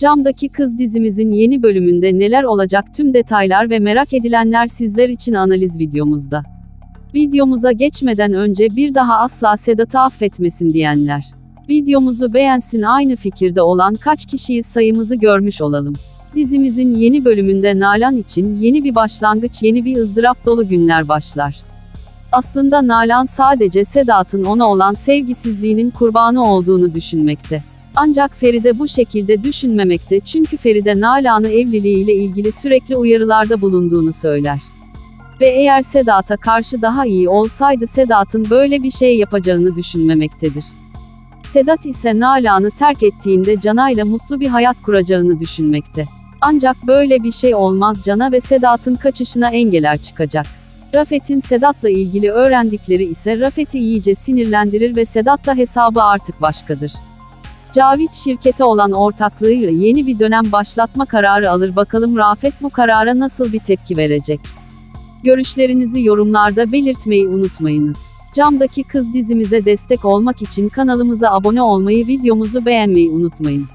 Camdaki Kız dizimizin yeni bölümünde neler olacak tüm detaylar ve merak edilenler sizler için analiz videomuzda. Videomuza geçmeden önce bir daha asla Sedat'ı affetmesin diyenler. Videomuzu beğensin aynı fikirde olan kaç kişiyi sayımızı görmüş olalım. Dizimizin yeni bölümünde Nalan için yeni bir başlangıç yeni bir ızdırap dolu günler başlar. Aslında Nalan sadece Sedat'ın ona olan sevgisizliğinin kurbanı olduğunu düşünmekte. Ancak Feride bu şekilde düşünmemekte çünkü Feride Nalan'ı evliliğiyle ilgili sürekli uyarılarda bulunduğunu söyler. Ve eğer Sedat'a karşı daha iyi olsaydı Sedat'ın böyle bir şey yapacağını düşünmemektedir. Sedat ise Nalan'ı terk ettiğinde Cana'yla mutlu bir hayat kuracağını düşünmekte. Ancak böyle bir şey olmaz Cana ve Sedat'ın kaçışına engeller çıkacak. Rafet'in Sedat'la ilgili öğrendikleri ise Rafet'i iyice sinirlendirir ve Sedat'la hesabı artık başkadır. Cavit şirkete olan ortaklığıyla yeni bir dönem başlatma kararı alır bakalım Rafet bu karara nasıl bir tepki verecek? Görüşlerinizi yorumlarda belirtmeyi unutmayınız. Camdaki Kız dizimize destek olmak için kanalımıza abone olmayı videomuzu beğenmeyi unutmayın.